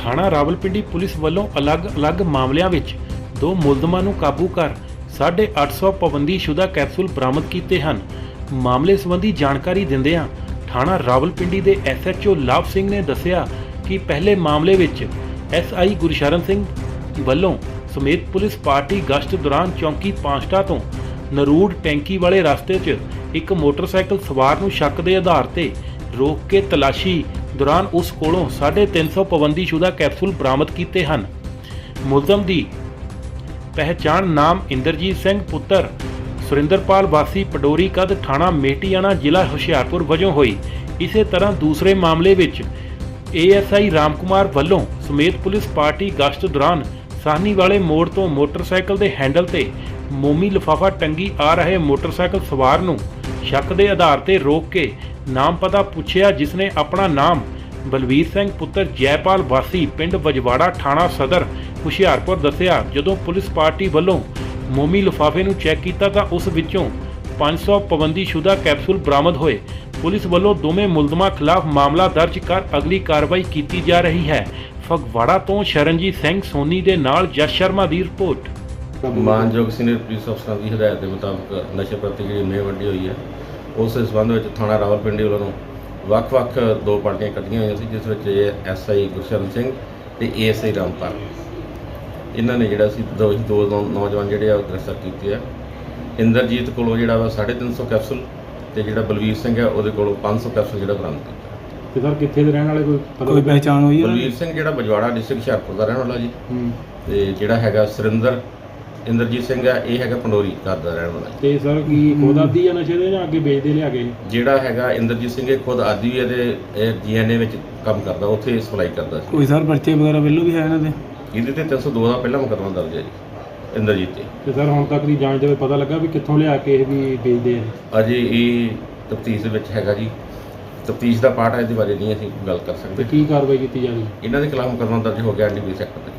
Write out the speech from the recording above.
ਥਾਣਾ ਰਾਵਲਪਿੰਡੀ ਪੁਲਿਸ ਵੱਲੋਂ ਅਲੱਗ-ਅਲੱਗ ਮਾਮਲਿਆਂ ਵਿੱਚ ਦੋ ਮੁਲਜ਼ਮਾਂ ਨੂੰ ਕਾਬੂ ਕਰ 850 ਪਾਬੰਦੀਸ਼ੁਦਾ ਕੈਪਸੂਲ ਬਰਾਮਦ ਕੀਤੇ ਹਨ। ਮਾਮਲੇ ਸੰਬੰਧੀ ਜਾਣਕਾਰੀ ਦਿੰਦਿਆਂ ਥਾਣਾ ਰਾਵਲਪਿੰਡੀ ਦੇ ਐਸਐਚਓ ਲਾਭ ਸਿੰਘ ਨੇ ਦੱਸਿਆ ਕਿ ਪਹਿਲੇ ਮਾਮਲੇ ਵਿੱਚ ਐਸਆਈ ਗੁਰਸ਼ਰਨ ਸਿੰਘ ਵੱਲੋਂ ਸਮੇਤ ਪੁਲਿਸ ਪਾਰਟੀ ਗਸ਼ਤ ਦੌਰਾਨ ਚੌਂਕੀ ਪਾਂਸਟਾ ਤੋਂ ਨਰੂੜ ਟੈਂਕੀ ਵਾਲੇ ਰਸਤੇ 'ਚ ਇੱਕ ਮੋਟਰਸਾਈਕਲ ਸਵਾਰ ਨੂੰ ਸ਼ੱਕ ਦੇ ਆਧਾਰ ਤੇ ਰੋਕ ਕੇ ਤਲਾਸ਼ੀ ਦੌਰਾਨ ਉਸ ਕੋਲੋਂ 350 ਪਾਬੰਦੀਸ਼ੁਦਾ ਕੈਪਸੂਲ ਬਰਾਮਦ ਕੀਤੇ ਹਨ। ਮੁਲਜ਼ਮ ਦੀ ਪਹਿਚਾਣ ਨਾਮ ਇੰਦਰਜੀਤ ਸਿੰਘ, ਪੁੱਤਰ ਸੁਰਿੰਦਰਪਾਲ ਵਾਸੀ, ਪਡੋਰੀ ਕਦ ਥਾਣਾ ਮੇਟੀਆਣਾ ਜ਼ਿਲ੍ਹਾ ਹੁਸ਼ਿਆਰਪੁਰ ਵਜੋਂ ਹੋਈ। ਇਸੇ ਤਰ੍ਹਾਂ ਦੂਸਰੇ ਮਾਮਲੇ ਵਿੱਚ ਏਐਸਆਈ ਰਾਮਕੁਮਾਰ ਵੱਲੋਂ ਸਮੇਤ ਪੁਲਿਸ ਪਾਰਟੀ ਗਸ਼ਤ ਦੌਰਾਨ ਸਾਹਨੀ ਵਾਲੇ ਮੋੜ ਤੋਂ ਮੋਟਰਸਾਈਕਲ ਦੇ ਹੈਂਡਲ ਤੇ ਮੋਮੀ ਲਿਫਾਫਾ ਟੰਗੀ ਆ ਰਹੇ ਮੋਟਰਸਾਈਕਲ ਸਵਾਰ ਨੂੰ ਸ਼ੱਕ ਦੇ ਆਧਾਰ ਤੇ ਰੋਕ ਕੇ ਨਾਮ ਪਤਾ ਪੁੱਛਿਆ, ਜਿਸ ਨੇ ਆਪਣਾ ਨਾਮ ਬਲਵੀਰ ਸਿੰਘ ਪੁੱਤਰ ਜੈਪਾਲ ਵਾਸੀ ਪਿੰਡ ਵਜਵਾੜਾ ਥਾਣਾ ਸਦਰ, ਹੁਸ਼ਿਆਰਪੁਰ ਦੱਸਿਆ, ਜਦੋਂ ਪੁਲਿਸ ਪਾਰਟੀ ਵੱਲੋਂ ਮੋਮੀ ਲਿਫਾਫੇ ਨੂੰ ਚੈੱਕ ਕੀਤਾ ਤਾਂ ਉਸ ਵਿੱਚੋਂ 500 ਪਾਬੰਦੀਸ਼ੁਦਾ ਕੈਪਸੂਲ ਬਰਾਮਦ ਹੋਏ। ਪੁਲਿਸ ਵੱਲੋਂ ਦੋਵੇਂ ਮੁਲਜ਼ਮਾਂ ਖਿਲਾਫ ਮਾਮਲਾ ਦਰਜ ਕਰ ਅਗਲੀ ਕਾਰਵਾਈ ਕੀਤੀ ਜਾ ਰਹੀ ਹੈ। ਫਗਵਾੜਾ ਤੋਂ ਸ਼ਰਨਜੀਤ ਸਿੰਘ ਸੋਨੀ ਦੇ ਨਾਲ ਜਸ ਸ਼ਰਮਾ ਦੀ ਰਿਪੋਰਟ। ਮਾਨਯੋਗ ਸੀਨੀਅਰ ਪੁਲਿਸ ਅਫਸਰਾਂ ਦੀ ਹਦਾਇਤ ਦੇ ਮੁਤਾਬਕ ਨਸ਼ੇ ਪ੍ਰਤੀ ਜਿਹੜੀ ਮੇਹ ਵੱਡੀ ਹੋਈ ਹੈ, ਉਸ ਸੰਬੰਧ ਵਿੱਚ ਥਾਣਾ ਰਾਵਲਪਿੰਡੀ ਵੱਲੋਂ ਵੱਖ-ਵੱਖ ਦੋ ਪਾਰਟੀਆਂ ਕੱਢੀਆਂ ਹੋਈਆਂ ਸੀ ਜਿਸ ਵਿੱਚ ਐਸਆਈ ਗੁਰਸ਼ਰਨ ਸਿੰਘ ਤੇ ਏਐਸਆਈ ਰਾਮਪਾਲ। ਇਹਨਾਂ ਨੇ ਜਿਹੜਾ ਸੀ ਦੋ ਦੋ ਨੌ- ਨੌਜਵਾਨ ਜਿਹੜੇ ਆ ਉਹ ਗ੍ਰਿਫਤਾਰ ਕੀਤੇ ਆ। ਇੰਦਰਜੀਤ ਕੋਲੋਂ ਜਿਹੜਾ ਵਾ 350 ਕੈਪਸੂਲ ਤੇ ਜਿਹੜਾ ਬਲਵੀਰ ਸਿੰਘ ਹੈ ਉਹਦੇ ਕੋਲੋਂ 500 ਕੈਪਸੂਲ ਜਿਹੜਾ ਬਰਾਮਦ ਕੀਤਾ। ਤੇ ਸਰ ਕਿੱਥੇ ਦੇ ਰਹਿਣ ਵਾਲੇ? ਕੋਈ ਕੋਈ ਪਹਿਚਾਣ ਹੋਈ ਦੀ? ਬਲਵੀਰ ਸਿੰਘ ਜਿਹੜਾ ਬਜਵਾੜਾ ਡਿਸਟ੍ਰਿਕਟ ਹੁਸ਼ਿਆਰਪੁਰ ਦਾ ਰਹਿਣ ਵਾਲਾ ਜੀ। ਹੂੰ। ਤੇ ਜਿਹੜਾ ਹੈਗਾ ਸੁਰਿੰਦਰ ਇੰਦਰਜੀਤ ਸਿੰਘ ਹੈ ਇਹ ਹੈਗਾ ਪੰਡੋਰੀ ਘਰ ਦਾ ਰਹਿਣ ਵਾਲਾ। ਤੇ ਸਰ ਕੀ ਖੋਦਾਦੀ ਆ ਨਸ਼ੇ ਦੇ ਜਾਂ ਅੱਗੇ ਵੇਚਦੇ ਲਿਆ ਕੇ ਜਿਹੜਾ ਹੈਗਾ ਇੰਦਰਜੀਤ ਸਿੰਘ ਇਹ ਖੁਦ ਆਦੀ ਹੈ ਤੇ ਇਹ ਜੀਐਨਏ ਵਿੱਚ ਕੰਮ ਕਰਦਾ ਉੱਥੇ ਸਪਲਾਈ ਕਰਦਾ ਸੀ। ਕੋਈ ਸਰ ਪਰਚੇ ਵਗੈਰਾ ਵੱਲੋਂ ਵੀ ਹੈ ਇਹਨਾਂ ਦੇ? ਇਹਦੇ ਤੇ 302 ਦਾ ਪਹਿਲਾ ਮੁਕੱਦਮਾ ਦਰਜ ਹੈ ਜੀ ਇੰਦਰਜੀਤ ਤੇ। ਤੇ ਸਰ ਹੁਣ ਤੱਕ ਦੀ ਜਾਂਚ ਦੇ ਵਿੱਚ ਪਤਾ ਲੱਗਾ ਵੀ ਕਿੱਥੋਂ ਲਿਆ ਕੇ ਇਹ ਵੀ ਵੇਚਦੇ ਆ? ਅਜੇ ਇਹ ਤਫਤੀਸ਼ ਦੇ ਵਿੱਚ ਹੈਗਾ ਜੀ। ਤਫਤੀਸ਼ ਦਾ ਪਾਰਟ ਹੈ ਇਹਦੇ ਬਾਰੇ ਨਹੀਂ ਅਸੀਂ ਗੱਲ ਕਰ ਤੇ ਸਕਦੇ ਕੀ ਕਾਰਵਾਈ ਕੀਤੀ ਜਾ ਰਹੀ ਹੈ ਇਹਨਾਂ ਦੇ ਖਿਲਾਫ ਮੁਕੱਦਮਾ ਦਰਜ ਹੋ ਗਿਆ ਐਨਡੀਪੀਐਸ ਐਕਟ ਦੇ।